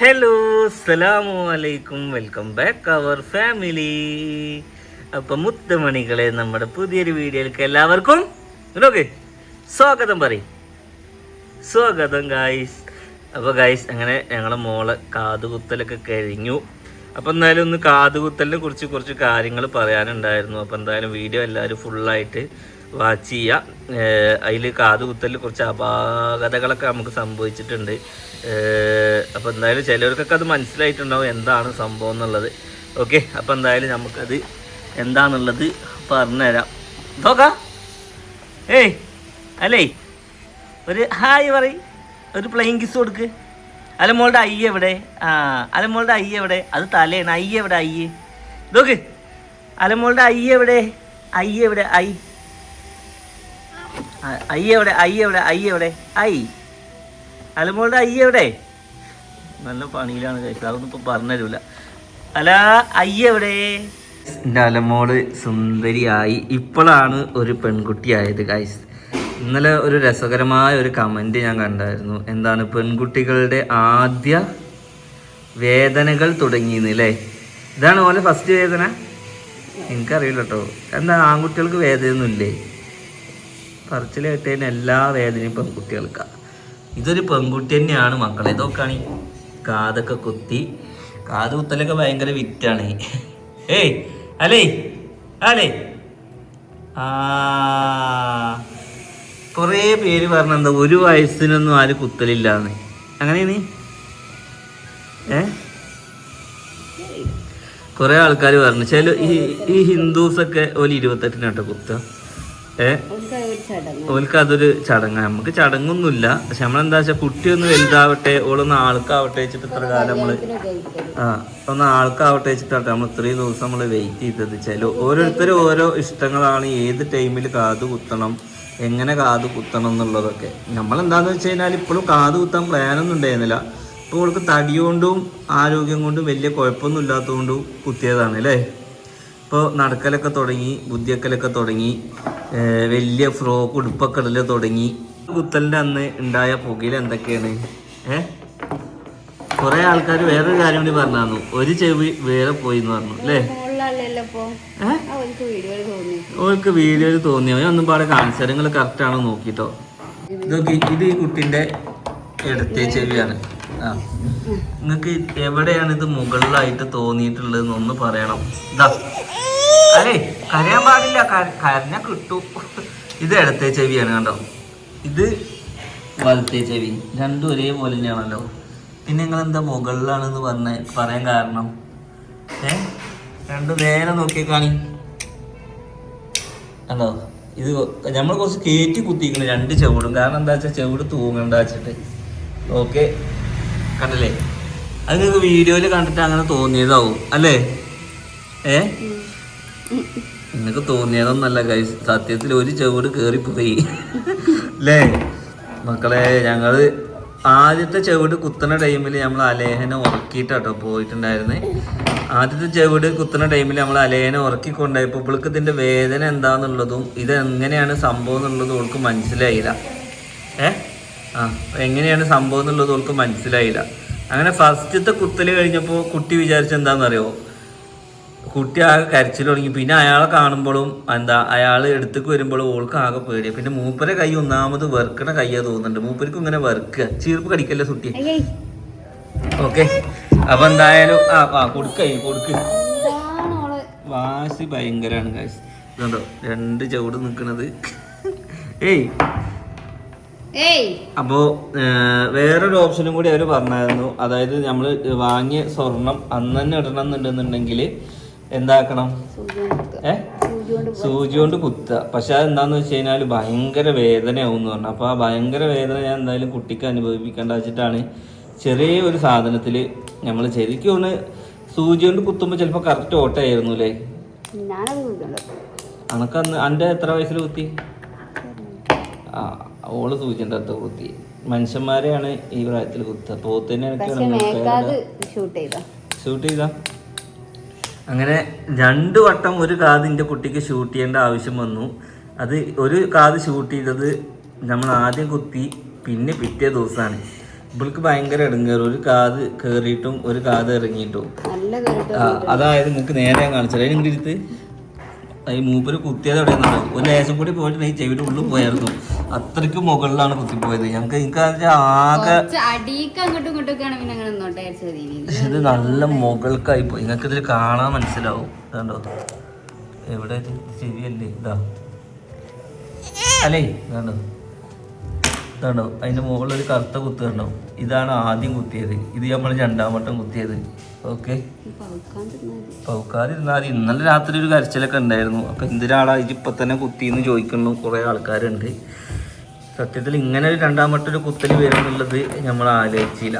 Hello അസ്സലാമു അലൈക്കും welcome back അവർ family അപ്പൊ മുത്തമണികളെ നമ്മുടെ പുതിയൊരു വീഡിയോയിലേക്ക് എല്ലാവർക്കും ഓക്കെ സ്വാഗതം പറയും. സ്വാഗതം ഗായ്സ് അപ്പോൾ ഗായ്സ് അങ്ങനെ ഞങ്ങളെ മോളെ കാതുകുത്തലൊക്കെ കഴിഞ്ഞു. അപ്പോൾ എന്തായാലും ഒന്ന് കാതുകുത്തലിനെ കുറിച്ച് കുറച്ച് കാര്യങ്ങൾ പറയാനുണ്ടായിരുന്നു. അപ്പോൾ എന്തായാലും വീഡിയോ എല്ലാവരും ഫുള്ളായിട്ട് വാച്ച് ചെയ്യുക അതിൽ കാതുകുത്തലിൽ കുറച്ച് അപാകതകളൊക്കെ നമുക്ക് സംഭവിച്ചിട്ടുണ്ട്. അപ്പോൾ എന്തായാലും ചിലവർക്കൊക്കെ അത് മനസ്സിലായിട്ടുണ്ടാവും എന്താണ് സംഭവം എന്നുള്ളത്. ഓക്കെ അപ്പോൾ എന്തായാലും നമുക്കത് എന്താണെന്നുള്ളത് പറഞ്ഞുതരാം. നോക്കാം. ഏയ് അല്ലേ? ഒരു ഹായ് പറയും. ഒരു പ്ലെയിൻ കിസ് കൊടുക്ക്. അലമോളുടെ അയ്യ എവിടെ? ആ അലമോളുടെ അയ്യ എവിടെ? അത് തലയാണ് അയ്യ എവിടെ അയ്യ? നോക്ക്. അലമോളുടെ അയ്യ എവിടെ? അയ്യ എവിടെ? ഐ. അയ്യ എവിടെ? അയ്യ എവിടെ? അയ്യ എവിടെ? ഐ. അലമോളുടെ അയ്യ എവിടെ? നല്ല പണിയിലാണ് കഴിച്ചത് അതൊന്നും ഇപ്പൊ പറഞ്ഞുതരൂല അല അയ്യ എവിടെ? എന്റെ അലമോൾ സുന്ദരിയായി. ഇപ്പോഴാണ് ഒരു പെൺകുട്ടിയായത് ഗൈസ് ഇന്നലെ ഒരു രസകരമായ ഒരു കമന്റ് ഞാൻ കണ്ടായിരുന്നു. എന്താണ്? പെൺകുട്ടികളുടെ ആദ്യ വേദനകൾ തുടങ്ങിയെന്ന് ഇതാണ് പോലെ ഫസ്റ്റ് വേദന. എനിക്കറിയില്ല കേട്ടോ എന്താ? ആൺകുട്ടികൾക്ക് വേദനയൊന്നുമില്ലേ? പറച്ചിൽ കേട്ടതിന് എല്ലാ വേദനയും പെൺകുട്ടികൾക്കാണ് ഇതൊരു പെൺകുട്ടി തന്നെയാണ് മക്കളെ. ഇതൊക്കെയാണ് കാതൊക്കെ കുത്തി കാത് കുത്തലൊക്കെ ഭയങ്കര വിറ്റാണ് ഏയ് അല്ലേ അല്ലേ ആ. കുറേ പേര് പറഞ്ഞെന്താ ഒരു വയസ്സിനൊന്നും ആര് കുത്തലില്ലാന്ന്. അങ്ങനെയാണ് ഏ? കുറെ ആൾക്കാർ പറഞ്ഞു. ചില ഈ ഹിന്ദുസൊക്കെ ഒരു ഇരുപത്തെട്ടിനാട്ടോ കുത്ത ഏ? ഓൽക്ക് അതൊരു ചടങ്ങാണ് നമുക്ക് ചടങ്ങൊന്നുമില്ല. പക്ഷെ നമ്മളെന്താ വെച്ചാൽ കുട്ടി ഒന്ന് വലുതാവട്ടെ ഓളൊന്ന് ആൾക്കാവട്ടെ വെച്ചിട്ട് ഇത്ര കാലം നമ്മൾ ആ ഒന്ന് ആൾക്കാവട്ടെ വെച്ചിട്ടാട്ടെ നമ്മൾ ഇത്രയും ദിവസം നമ്മൾ വെയിറ്റ് ചെയ്തത്. ചില ഓരോരുത്തരും ഓരോ ഇഷ്ടങ്ങളാണ്. ഏത് ടൈമിൽ കാത് കുത്തണം എങ്ങനെ കാത് കുത്തണം എന്നുള്ളതൊക്കെ. നമ്മളെന്താണെന്ന് വെച്ച് കഴിഞ്ഞാൽ ഇപ്പോഴും കാത് കുത്താൻ പ്ലാനൊന്നും ഉണ്ടായിരുന്നില്ല. ഇപ്പോൾ അവൾക്ക് തടി കൊണ്ടും ആരോഗ്യം കൊണ്ടും വലിയ കുഴപ്പമൊന്നും ഇല്ലാത്തതുകൊണ്ടും കുത്തിയതാണ് അല്ലേ? ഇപ്പോൾ നടക്കലൊക്കെ തുടങ്ങി ബുദ്ധിയക്കലൊക്കെ തുടങ്ങി വലിയ ഫ്രോക്ക് ഉടുപ്പൊക്കെ ഇടൽ തുടങ്ങി. കുത്തലിന്റെ അന്ന് ഉണ്ടായ പുകയിൽ എന്തൊക്കെയാണ്? ഏ? കുറേ ആൾക്കാർ വേറൊരു കാര്യം കൂടി പറഞ്ഞു ഒരു ചെവി വേറെ പോയി എന്ന് പറഞ്ഞു അല്ലേ? ഏ? ഓൾക്ക് വീഡിയോയിൽ തോന്നിയോ? ഒന്നും പാടെ കാണിച്ചു നിങ്ങൾ കറക്റ്റ് ആണോ നോക്കിട്ടോ. ഇതൊക്കെ ഇത് ഈ കുട്ടിന്റെ ഇടത്തെ ചെവിയാണ്. ആ. നിങ്ങൾക്ക് എവിടെയാണ് ഇത് മുകളിലായിട്ട് തോന്നിയിട്ടുള്ളത് ഒന്ന് പറയണം. ഇതാ അല്ലേ കരയാൻ പാടില്ല. കരഞ്ഞ കിട്ടു. ഇത് ഇടത്തെ ചെവിയാണ് കണ്ടോ? ഇത് വലത്തെ ചെവി. രണ്ടും ഒരേപോലെ തന്നെയാണല്ലോ. പിന്നെ നിങ്ങൾ എന്താ മുകളിലാണെന്ന് പറഞ്ഞ പറയാൻ കാരണം? ഏ? രണ്ടു നേരെ നോക്കിയേ കണ്ടോ? ഇത് നമ്മൾ കുറച്ച് കയറ്റി കുത്തിക്കണം രണ്ട് ചെവിടും. കാരണം എന്താ വെച്ചാൽ ചെവിട് തൂങ്ങണ്ട വെച്ചിട്ട്. ഓക്കെ? കണ്ടല്ലേ? അത് നിങ്ങൾക്ക് വീഡിയോയിൽ കണ്ടിട്ട് അങ്ങനെ തോന്നിയതാവും. അല്ലേ? ഏ? നിങ്ങൾക്ക് തോന്നിയതൊന്നല്ല ഗൈസ് സത്യത്തിൽ ഒരു ചെവിട് കയറിപ്പോയി അല്ലേ? മക്കളെ ഞങ്ങൾ ആദ്യത്തെ ചെവിട് കുത്തുന്ന ടൈമിൽ നമ്മൾ അലേഹനെ ഉറക്കിയിട്ടാട്ടോ പോയിട്ടുണ്ടായിരുന്നേ. ആദ്യത്തെ ചെവിട് കുത്തുന്ന ടൈമിൽ നമ്മൾ അലേനെ ഉറക്കി കൊണ്ടുപോയപ്പോൾ ഇവൾക്ക് ഇതിന്റെ വേദന എന്താണെന്നുള്ളതും ഇത് എങ്ങനെയാണ് സംഭവം എന്നുള്ളതും അവൾക്ക് മനസ്സിലായില്ല. ഏ? ആ എങ്ങനെയാണ് സംഭവം എന്നുള്ളത് അവൾക്ക് മനസ്സിലായില്ല. അങ്ങനെ ഫസ്റ്റത്തെ കുത്തൽ കഴിഞ്ഞപ്പോൾ കുട്ടി വിചാരിച്ച എന്താണെന്നറിയോ കുട്ടി ആകെ കരച്ചിൽ തുടങ്ങി. പിന്നെ അയാളെ കാണുമ്പോഴും എന്താ അയാൾ എടുത്തേക്ക് വരുമ്പോഴും ഓൾക്ക് ആകെ പേടിയ. പിന്നെ മൂപ്പരെ കൈ ഒന്നാമത് വെറുക്കണ കയ്യാ തോന്നുന്നുണ്ട്. മൂപ്പർക്കും ഇങ്ങനെ വെറുക്കുക. ചീർപ്പ് കടിക്കല്ലേ സുട്ടി? ഓക്കെ. അപ്പൊ എന്തായാലും ആ ആ കൊടുക്ക കൊടുക്ക്. വാശി ഭയങ്കരാണ് കാശ് ഇതുണ്ടോ? രണ്ട് ചവിട് നിൽക്കുന്നത് ഏയ്. അപ്പോൾ വേറൊരു ഓപ്ഷനും കൂടി അവർ പറഞ്ഞായിരുന്നു. അതായത് നമ്മൾ വാങ്ങിയ സ്വർണം അന്ന് തന്നെ ഇടണം എന്നുണ്ടെന്നുണ്ടെങ്കിൽ എന്താക്കണം ഏ? സൂചി കൊണ്ട് കുത്ത കൊണ്ട് കുത്തുക. പക്ഷെ അതെന്താന്ന് വെച്ച് കഴിഞ്ഞാൽ ഭയങ്കര വേദനയാവും എന്ന് പറഞ്ഞു. അപ്പോൾ ആ ഭയങ്കര വേദന ഞാൻ എന്തായാലും കുട്ടിക്ക് അനുഭവിപ്പിക്കേണ്ട വെച്ചിട്ടാണ് ചെറിയ ഒരു സാധനത്തിൽ നമ്മൾ ശരിക്കും ഒന്ന് സൂചി കൊണ്ട് കുത്തുമ്പോൾ ചിലപ്പോൾ കറക്റ്റ് ഓട്ടായിരുന്നു അല്ലേ അനക്കന്ന് എന്റെ എത്ര വയസ്സിൽ കുത്തി? ആ ഓൾ സൂചിന്റെ അടുത്ത് കുത്തി. മനുഷ്യന്മാരെയാണ് ഈ പ്രായത്തിൽ കുത്തുക. പോത്തിനെ പക്ഷെ ഷൂട്ട് ചെയ്ത. ഷൂട്ട് ചെയ്താ? അങ്ങനെ രണ്ട് വട്ടം ഒരു കാത് എന്റെ കുട്ടിക്ക് ഷൂട്ട് ചെയ്യേണ്ട ആവശ്യം വന്നു. അത് ഒരു കാത് ഷൂട്ട് ചെയ്തത് നമ്മൾ ആദ്യം കുത്തി പിന്നെ പിറ്റേ ദിവസമാണ് ഇവൾക്ക് ഭയങ്കര ഇടങ്ങേറ്. ഒരു കാത് കേറിയിട്ടും ഒരു കാത് ഇറങ്ങിയിട്ടും. അതായത് നിങ്ങൾക്ക് നേരെ ഞാൻ കാണിച്ചത് അതിന് ഇരുത്ത്. ഈ മൂപ്പര് കുത്തിയത് എവിടെയെന്നാണ് ഒരു ലേശം കൂടി പോയിട്ട് ഈ ചെവിയുടെ ഉള്ളിൽ പോയായിരുന്നു. അത്രയ്ക്ക് മുകളിലാണ് കുത്തിപ്പോയത്. ഞങ്ങൾക്ക് എനിക്ക് ആകെ ഇത് നല്ല മുകൾക്കായി പോയി. നിങ്ങൾക്ക് ഇതിൽ കാണാൻ മനസ്സിലാവും. കണ്ടോ? എവിടെ? ചെവിയല്ലേ? ഇതാ. അല്ലേ? കണ്ടോ? ഇതാണ്ടോ അതിന്റെ മുകളിൽ ഒരു കറുത്ത കുത്ത് കണ്ടോ ഇതാണ് ആദ്യം കുത്തിയത്. ഇത് നമ്മൾ രണ്ടാം വട്ടം കുത്തിയത്. ഓക്കെ? പൗക്കാതിരുന്നാൽ ഇന്നലെ രാത്രി ഒരു കരച്ചിലൊക്കെ ഉണ്ടായിരുന്നു. അപ്പൊ എന്തിനാളാ ഇപ്പൊ തന്നെ കുത്തിന്ന് ചോദിക്കുന്നു. കുറേ ആൾക്കാരുണ്ട്. സത്യത്തിൽ ഇങ്ങനെ ഒരു രണ്ടാം വട്ടം ഒരു കുത്തൽ വരുന്നുള്ളത് നമ്മൾ ആലോചിച്ചില്ല.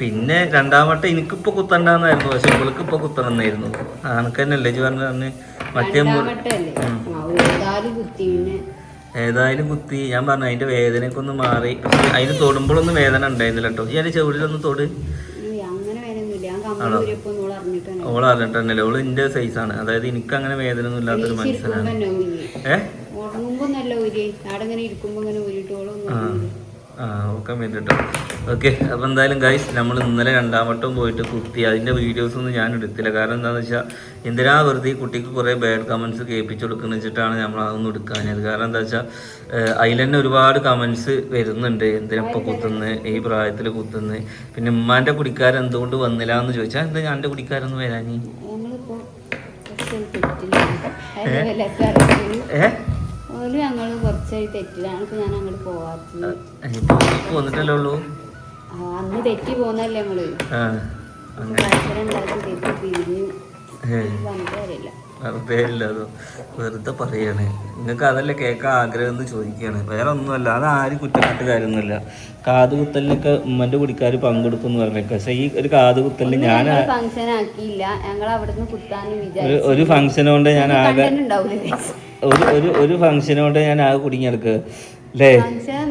പിന്നെ രണ്ടാം വട്ടം എനിക്കിപ്പോ കുത്തണ്ടെന്നായിരുന്നു. പക്ഷെ ഇവൾക്ക് ഇപ്പൊ കുത്തണമെന്നായിരുന്നു അനക്ക് തന്നെ അല്ലേ? ജി പറഞ്ഞു മറ്റേ ഏതായാലും കുത്തി. ഞാൻ പറഞ്ഞു അതിന്റെ വേദനയൊക്കെ ഒന്ന് മാറി. അതിന് തൊടുമ്പോഴൊന്നും വേദന ഉണ്ടായിരുന്നില്ല കേട്ടോ. ഈ അതിന്റെ ചെവിടിലൊന്ന് തൊട്. ഓൾ അറിഞ്ഞിട്ടുണ്ടല്ലോ ഓൾ ഇന്റെ സൈസാണ് അതായത് എനിക്ക് അങ്ങനെ വേദന ഒന്നും ഇല്ലാത്തൊരു മനസ്സിലാണ് ഏഹ് ഓക്കെ വേണ്ടിട്ടോ. ഓക്കെ അപ്പോൾ എന്തായാലും ഗൈസ് നമ്മൾ ഇന്നലെ രണ്ടാം വട്ടം പോയിട്ട് കുത്തി. അതിന്റെ വീഡിയോസ് ഒന്നും ഞാൻ എടുത്തില്ല. കാരണം എന്താണെന്ന് വെച്ചാൽ എന്തിനാ വെറുതെ കുട്ടിക്ക് കുറേ ബാഡ് കമൻസ് കേൾപ്പിച്ചു കൊടുക്കുന്ന വെച്ചിട്ടാണ് നമ്മൾ അതൊന്നും എടുക്കാഞ്ഞത്. കാരണം എന്താ വെച്ചാൽ അതിൽ തന്നെ ഒരുപാട് കമൻസ് വരുന്നുണ്ട്. എന്തിനപ്പോൾ കുത്തുന്നത് ഈ പ്രായത്തിൽ കുത്തുന്നത് പിന്നെ ഉമ്മാന്റെ കുടിക്കാരൻ എന്തുകൊണ്ട് വന്നില്ല എന്ന് ചോദിച്ചാൽ എന്താ ഞാൻ എന്റെ കുടിക്കാരൊന്നും വരാനീ ഞങ്ങളിപ്പോ ഓൽ ഞങ്ങൾ കുറച്ചായി തെറ്റിലാണ് ഇപ്പൊ ഞാൻ അങ്ങോട്ട് പോവാത്തത് ഉള്ളൂ? അന്ന് തെറ്റി പോന്നല്ലേ ഞങ്ങൾ. മത്സരം ഉണ്ടാക്കി തെറ്റി പിരിഞ്ഞു വന്നിട്ട് അറിയില്ല വെറുതെ അല്ല അത് വെറുതെ പറയാണ്. നിങ്ങൾക്ക് അതല്ലേ കേൾക്കാൻ ആഗ്രഹം എന്ന് ചോദിക്കുകയാണ്. വേറെ ഒന്നുമല്ല അത് ആര് കുറ്റപ്പെട്ട് കാര്യമൊന്നുമില്ല. കാത് കുത്തലിനൊക്കെ ഉമ്മന്റെ കുടിക്കാർ പങ്കെടുക്കും എന്ന് പറഞ്ഞേക്കാം പക്ഷേ ഈ ഒരു കാത് കുത്തലിന് ഞാൻ ഒരു ഒരു ഫംഗ്ഷൻ കൊണ്ട് ഞാൻ ആകെ ഒരു ഒരു ഒരു ഫംഗ്ഷൻ കൊണ്ട് ഞാൻ ആകെ കുടുങ്ങിയെടുക്കുക അല്ലേ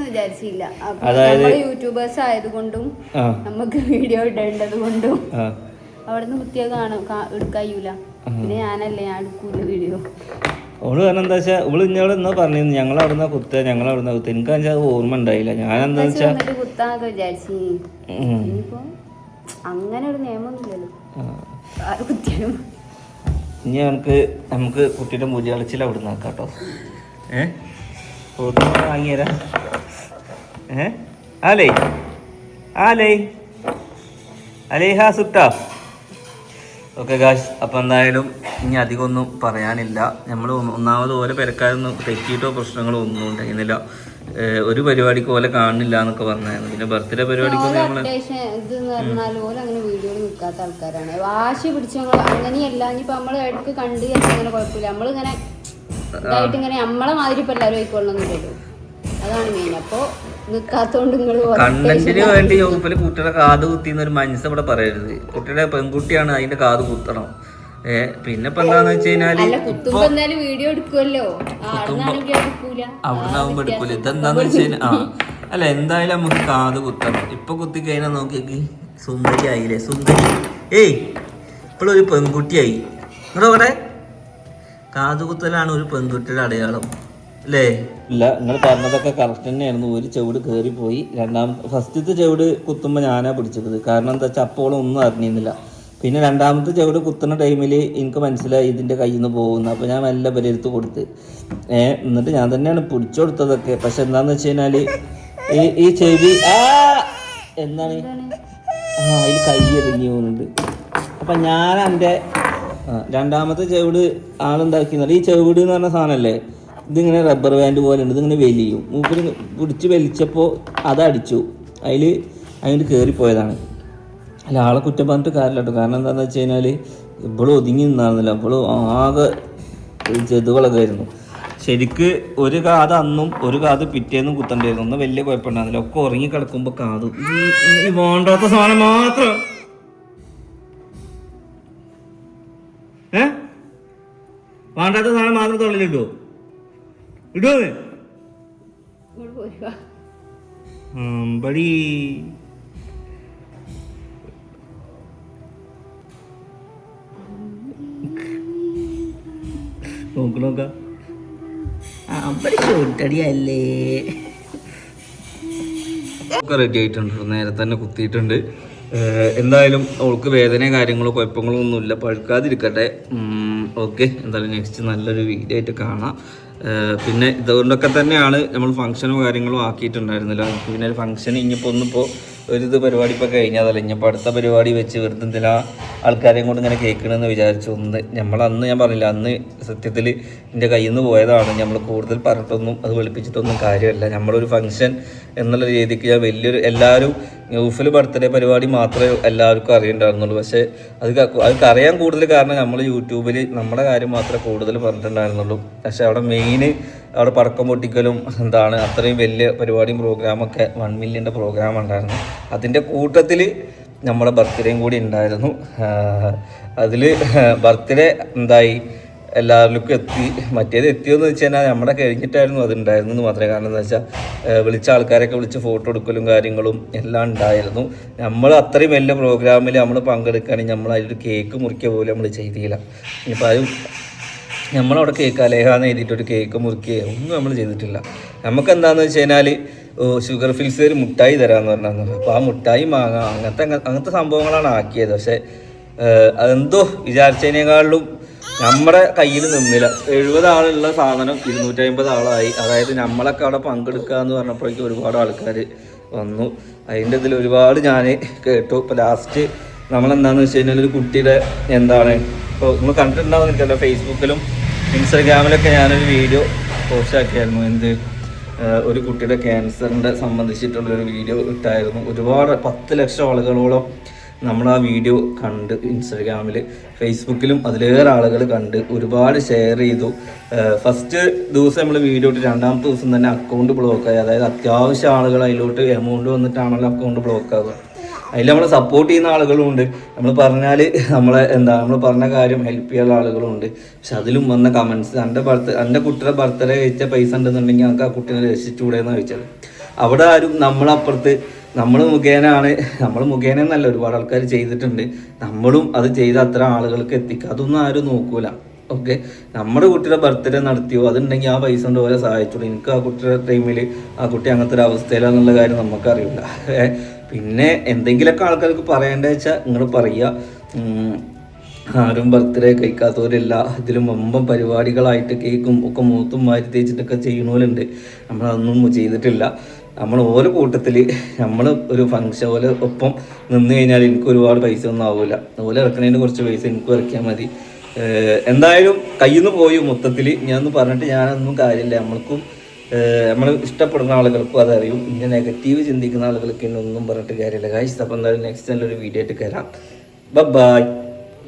വിചാരിച്ചില്ല. അതായത്- യൂട്യൂബേഴ്സ് ആയതുകൊണ്ടും നമുക്ക് വീഡിയോ ഇടേണ്ടത് കൊണ്ടും അവിടുന്ന് കുത്തിയത് കാണും. എടുക്കായൂല പിന്നെ ഞാനല്ലേ ഞാൻ എടുക്കൂല വീഡിയോ. ഓൾ കാരണം എന്താ വെച്ചാൽ ഇവൾ ഇന്നോട് എന്നാ പറഞ്ഞിരുന്നു. ഞങ്ങൾ അവിടുന്ന് കുത്ത ഞങ്ങൾ അവിടുന്ന് കുത്ത എനിക്ക് വെച്ചാൽ അത് ഓർമ്മ ഉണ്ടായില്ല. ഞാൻ എന്താ വെച്ചാൽ വന്നിട്ട് കുത്താന്നൊക്കെ വിചാരിച്ചു. ഇനിയിപ്പോ അങ്ങനെ ഒരു നിയമമൊന്നുമില്ലല്ലോ ആര് കുത്തിയാലും. ഇനി നമുക്ക് നമുക്ക് കുട്ടിയുടെ മൂല്യ കളിച്ചിൽ അവിടെ നിന്ന് കേട്ടോ. ഏ? വാങ്ങിയരാ ഏ? ആലേ. ആലേ. അലേഹാ സുട്ടാ ഓക്കെ ഗാഷ് അപ്പോൾ എന്തായാലും ഇനി അധികം ഒന്നും പറയാനില്ല നമ്മൾ ഒന്നാമത് ഓരോ പെരക്കാരൊന്നും തെറ്റിയിട്ടോ പ്രശ്നങ്ങളോ ഒന്നും ഉണ്ടായിരുന്നില്ല. ഒരു പരിപാടിക്ക് ഓലെ കാണുന്നില്ല എന്നൊക്കെ പറഞ്ഞായിരുന്നു. പിന്നെ ബർത്ത്ഡേ പറഞ്ഞാൽ ഓൽ അങ്ങനെ വീഡിയോയിൽ നിൽക്കാത്ത ആൾക്കാരാണ്. വാശി പിടിച്ച് ഞങ്ങൾ അങ്ങനെയല്ല. ഇനിയിപ്പോ നമ്മൾ ഇടയ്ക്ക് കണ്ട് കഴിഞ്ഞാൽ അങ്ങനെ കുഴപ്പമില്ല. നമ്മളിങ്ങനെ ഇതായിട്ട് ഇങ്ങനെ നമ്മളെ മാതിരി ഇപ്പൊ എല്ലാവരും ആയിക്കൊള്ളണമെന്നില്ലല്ലോ. അതാണ് മെയിൻ അപ്പൊ കണ്ടന്റിന് വേണ്ടി യോഗ്യപ്പൽ കുട്ടിയുടെ കാത് കുത്തിന്ന് ഒരു മനസ്സ് ഇവിടെ പറയരുത്. കുട്ടിയുടെ പെൺകുട്ടിയാണ് അതിന്റെ കാത് കുത്തണം. ഏ പിന്നെ ഇപ്പൊ എന്താന്ന് വെച്ച് കഴിഞ്ഞാൽ വീഡിയോ എടുക്കുമല്ലോ അവിടെ ആവുമ്പോ എടുക്കൂല. ഇതെന്താന്ന് വെച്ച് കഴിഞ്ഞാൽ ആ. അല്ല എന്തായാലും നമുക്ക് കാത് കുത്തണം. ഇപ്പൊ കുത്തി കഴിഞ്ഞാൽ നോക്കിയേക്ക്. സുന്ദരി ആയില്ലേ? സുന്ദരി. ഏയ് ഇപ്പോഴൊരു പെൺകുട്ടിയായി. ഇവിടെ കാത് കുത്തലാണ് ഒരു പെൺകുട്ടിയുടെ അടയാളം. അല്ലേ ഇല്ല നിങ്ങൾ പറഞ്ഞതൊക്കെ കറക്റ്റ് തന്നെയായിരുന്നു. ഒരു ചെവിട് പോയി രണ്ടാം ഫസ്റ്റത്തെ ചെവിട് കുത്തുമ്പോൾ ഞാനാ പിടിച്ചത്. കാരണം എന്താ വെച്ചാൽ അപ്പോഴും ഒന്നും അറിഞ്ഞിരുന്നില്ല. പിന്നെ രണ്ടാമത്തെ ചെവിട് കുത്തുന്ന ടൈമിൽ എനിക്ക് മനസ്സിലായി ഇതിന്റെ കയ്യിൽ നിന്ന് പോകുന്നു. അപ്പോൾ ഞാൻ നല്ല പരിഎടുത്ത് കൊടുത്ത്. ഏഹ് എന്നിട്ട് ഞാൻ തന്നെയാണ് പിടിച്ചു കൊടുത്തതൊക്കെ. പക്ഷെ എന്താന്ന് വെച്ച് കഴിഞ്ഞാൽ ഈ ഈ ചെവി ആ എന്താണ്? ആ അതിൽ കൈ എറിഞ്ഞു പോകുന്നുണ്ട്. അപ്പം ഞാൻ എന്റെ രണ്ടാമത്തെ ചെവിട് ആളുണ്ടാക്കിയെന്നാൽ ഈ ചെവിട് എന്ന് പറഞ്ഞ സാധനമല്ലേ ഇതിങ്ങനെ റബ്ബർ ബാൻഡ് പോലെ ഉണ്ട്. ഇതിങ്ങനെ വലിയും. മൂപ്പര് പിടിച്ച് വലിച്ചപ്പോൾ അതടിച്ചു അതിൽ അതിന് കയറിപ്പോയതാണ് അല്ല ആളെ കുറ്റം പറഞ്ഞിട്ട് കാര്യമില്ല കേട്ടോ കാരണം എന്താണെന്ന് വെച്ച് കഴിഞ്ഞാൽ ഇപ്പോഴും ഒതുങ്ങി നിന്നായിരുന്നില്ല ഇപ്പോഴും ആകെ ചെതുകളൊക്കെ ആയിരുന്നു ശരിക്ക് ഒരു കാത് അന്നും ഒരു കാത് പിറ്റേന്നും കുത്തണ്ടായിരുന്നു. ഒന്നും വലിയ കുഴപ്പമുണ്ടായിരുന്നില്ല. ഒക്കെ ഉറങ്ങി കിടക്കുമ്പോൾ കാത്. ഈ- വേണ്ടാത്ത സാധനം മാത്രം. വേണ്ടാത്ത സാധനം മാത്രം തൊള്ളിലിട്ടോ ഇടുവേ ബടി നോക്ക് നോക്ക. അമ്പടി ചോട്ടടിയല്ലേ ഒക്കെ റെഡി ആയിട്ടുണ്ട്. നേരെ തന്നെ കുത്തിയിട്ടുണ്ട്. എന്തായാലും അവൾക്ക് വേദനയോ കാര്യങ്ങളോ കുഴപ്പങ്ങളോ ഒന്നുമില്ല പഴുക്കാതിരിക്കട്ടെ ഓക്കെ എന്തായാലും നെക്സ്റ്റ് നല്ലൊരു വീഡിയോ ആയിട്ട് കാണാം. പിന്നെ ഇതുകൊണ്ടൊക്കെ തന്നെയാണ് നമ്മൾ ഫംഗ്ഷനും കാര്യങ്ങളും ആക്കിയിട്ടുണ്ടായിരുന്നില്ല. പിന്നെ ഫംഗ്ഷൻ ഇനിയിപ്പോൾ ഒന്നിപ്പോൾ ഒരു ഇത് പരിപാടി ഇപ്പോൾ കഴിഞ്ഞതല്ല? ഇനിയിപ്പോൾ അടുത്ത പരിപാടി വെച്ച് വെറുതെ എന്തിനാ ആൾക്കാരെയും കൊണ്ട് ഇങ്ങനെ കേൾക്കണമെന്ന് വിചാരിച്ചു. ഒന്ന് നമ്മൾ അന്ന് ഞാൻ പറഞ്ഞില്ല അന്ന് സത്യത്തിൽ എന്റെ കയ്യിൽ നിന്ന് പോയതാണ്. നമ്മൾ കൂടുതൽ പറഞ്ഞിട്ടൊന്നും അത് വെളുപ്പിച്ചിട്ടൊന്നും കാര്യമല്ല. നമ്മളൊരു ഫംഗ്ഷൻ എന്നുള്ള രീതിക്ക് ഞാൻ വലിയൊരു എല്ലാവരും യൂഫിൽ ബർത്ത്ഡേ പരിപാടി മാത്രമേ എല്ലാവർക്കും അറിയണ്ടായിരുന്നുള്ളൂ. പക്ഷേ അത് അതൊക്കെ അറിയാൻ കൂടുതൽ കാരണം നമ്മൾ യൂട്യൂബിൽ നമ്മുടെ കാര്യം മാത്രമേ കൂടുതൽ പറഞ്ഞിട്ടുണ്ടായിരുന്നുള്ളൂ. പക്ഷേ അവിടെ മെയിൻ അവിടെ പടക്കം പൊട്ടിക്കലും എന്താണ് അത്രയും വലിയ പരിപാടിയും പ്രോഗ്രാമൊക്കെ വൺ മില്യന്റെ പ്രോഗ്രാം ഉണ്ടായിരുന്നു. അതിന്റെ കൂട്ടത്തിൽ നമ്മുടെ ബർത്ത്ഡേയും കൂടി ഉണ്ടായിരുന്നു. അതിൽ ബർത്ത്ഡേ എന്തായി? എല്ലാവർക്കും എത്തി. മറ്റേത് എത്തിയെന്ന് വെച്ച് കഴിഞ്ഞാൽ നമ്മുടെ കഴിഞ്ഞിട്ടായിരുന്നു അത് ഉണ്ടായിരുന്നു എന്ന് മാത്രമേ കാരണം എന്താ വെച്ചാൽ വിളിച്ച ആൾക്കാരൊക്കെ വിളിച്ച് ഫോട്ടോ എടുക്കലും കാര്യങ്ങളും എല്ലാം ഉണ്ടായിരുന്നു. നമ്മൾ അത്രയും വലിയ പ്രോഗ്രാമിൽ നമ്മൾ പങ്കെടുക്കുകയാണെങ്കിൽ നമ്മൾ അതിലൊരു കേക്ക് മുറിക്കുക പോലും നമ്മൾ ചെയ്തില്ല. ഇനിയിപ്പോൾ അതും നമ്മളവിടെ കേക്ക് അലേഹാന്ന് എഴുതിയിട്ട് ഒരു കേക്ക് മുറുക്കി ഒന്നും നമ്മൾ ചെയ്തിട്ടില്ല. നമുക്ക് എന്താണെന്ന് വെച്ച് കഴിഞ്ഞാൽ ഷുഗർ ഫിൽസ് ഒരു മുട്ടായി തരാമെന്ന് പറഞ്ഞാൽ അപ്പോൾ ആ മുട്ടായി മാങ്ങ അങ്ങനത്തെ അങ്ങനത്തെ സംഭവങ്ങളാണ് ആക്കിയത്. പക്ഷേ അതെന്തോ വിചാരിച്ചതിനേക്കാളിലും നമ്മുടെ കയ്യിൽ നിന്നില്ല. എഴുപത് ആളുള്ള സാധനം ഇരുന്നൂറ്റി അമ്പത് ആളായി അതായത് നമ്മളൊക്കെ അവിടെ പങ്കെടുക്കുക എന്ന് പറഞ്ഞപ്പോഴേക്കും ഒരുപാട് ആൾക്കാർ വന്നു. അതിന്റെ ഇതിൽ ഒരുപാട് ഞാൻ കേട്ടു. ഇപ്പോൾ ലാസ്റ്റ് നമ്മളെന്താണെന്ന് വെച്ച് കഴിഞ്ഞാൽ ഒരു കുട്ടിയുടെ എന്താണ്? ഇപ്പോൾ നമ്മൾ കണ്ടിട്ടുണ്ടാവും ഫേസ്ബുക്കിലും ഇൻസ്റ്റാഗ്രാമിലൊക്കെ ഞാനൊരു വീഡിയോ പോസ്റ്റ് ആക്കിയായിരുന്നു. എന്ത് ഒരു കുട്ടിയുടെ ക്യാൻസറിന്റെ സംബന്ധിച്ചിട്ടുള്ളൊരു വീഡിയോ ഇട്ടായിരുന്നു. ഒരുപാട് പത്ത് ലക്ഷം ആളുകളോളം നമ്മൾ ആ വീഡിയോ കണ്ട് ഇൻസ്റ്റാഗ്രാമിൽ ഫേസ്ബുക്കിലും അതിലേറെ ആളുകൾ കണ്ട് ഒരുപാട് ഷെയർ ചെയ്തു. ഫസ്റ്റ് ദിവസം നമ്മൾ വീഡിയോ ഇട്ട് രണ്ടാമത്തെ ദിവസം തന്നെ അക്കൗണ്ട് ബ്ലോക്ക് ആയി. അതായത് അത്യാവശ്യം ആളുകൾ അതിലോട്ട് എമൗണ്ട് വന്നിട്ടാണല്ലോ അക്കൗണ്ട് ബ്ലോക്ക് ആവുക. അതിൽ നമ്മളെ സപ്പോർട്ട് ചെയ്യുന്ന ആളുകളുമുണ്ട് നമ്മൾ പറഞ്ഞാൽ നമ്മളെ എന്താ നമ്മൾ പറഞ്ഞ കാര്യം ഹെൽപ്പ് ചെയ്യാനുള്ള ആളുകളും ഉണ്ട് പക്ഷെ അതിലും വന്ന കമൻസ് എന്റെ ബർത്ത് എന്റെ കുട്ടിയുടെ ബർത്ത്ഡേ കഴിച്ച പൈസ ഉണ്ടെന്നുണ്ടെങ്കിൽ നമുക്ക് ആ കുട്ടീനെ രക്ഷിച്ചുകൂടെ എന്ന് ചോദിച്ചത്. അവിടെ ആരും നമ്മളപ്പുറത്ത് നമ്മൾ മുഖേനയാണ് നമ്മൾ മുഖേന എന്നല്ല ഒരുപാട് ആൾക്കാർ ചെയ്തിട്ടുണ്ട്. നമ്മളും അത് ചെയ്ത അത്ര ആളുകൾക്ക് എത്തിക്കുക അതൊന്നും ആരും നോക്കൂല. ഓക്കെ? നമ്മുടെ കുട്ടിയുടെ ബർത്ത്ഡേ നടത്തിയോ അതുണ്ടെങ്കിൽ ആ പൈസ കൊണ്ട് പോലെ സഹായിച്ചോളൂ. എനിക്ക് ആ കുട്ടിയുടെ ടൈമിൽ ആ കുട്ടി അങ്ങനത്തെ ഒരു അവസ്ഥയിലാന്നുള്ള കാര്യം നമുക്കറിയില്ല പിന്നെ എന്തെങ്കിലുമൊക്കെ ആൾക്കാർക്ക് പറയേണ്ടത് വെച്ചാൽ നിങ്ങൾ പറയുക ആരും ബർത്ത്ഡേ കഴിക്കാത്തവരില്ല ഇതിലും മുമ്പം പരിപാടികളായിട്ട് കേക്കും ഒക്കെ മൂത്തും മാറ്റി തേച്ചിട്ടൊക്കെ ചെയ്യണവരുണ്ട് നമ്മളതൊന്നും ചെയ്തിട്ടില്ല. നമ്മൾ ഓരോ കൂട്ടത്തിൽ നമ്മൾ ഒരു ഫംഗ്ഷൻ പോലെ ഒപ്പം നിന്ന് കഴിഞ്ഞാൽ എനിക്ക് ഒരുപാട് പൈസ ഒന്നും ആവില്ല അതുപോലെ ഇറക്കണതിന് കുറച്ച് പൈസ എനിക്ക് ഇറക്കിയാൽ മതി. എന്തായാലും കയ്യിൽ നിന്ന് പോയി മൊത്തത്തിൽ ഞാനൊന്നും പറഞ്ഞിട്ട് ഞാനൊന്നും കാര്യമില്ല. നമ്മൾക്കും നമ്മൾ ഇഷ്ടപ്പെടുന്ന ആളുകൾക്കും അതറിയും. ഇന്ന് നെഗറ്റീവ് ചിന്തിക്കുന്ന ആളുകൾക്ക് ഇന്നൊന്നും പറഞ്ഞിട്ട് കാര്യമില്ല. കാഴ്ച അപ്പം എന്തായാലും നെക്സ്റ്റ് നല്ലൊരു വീഡിയോ ആയിട്ട് കയറാം ബൈ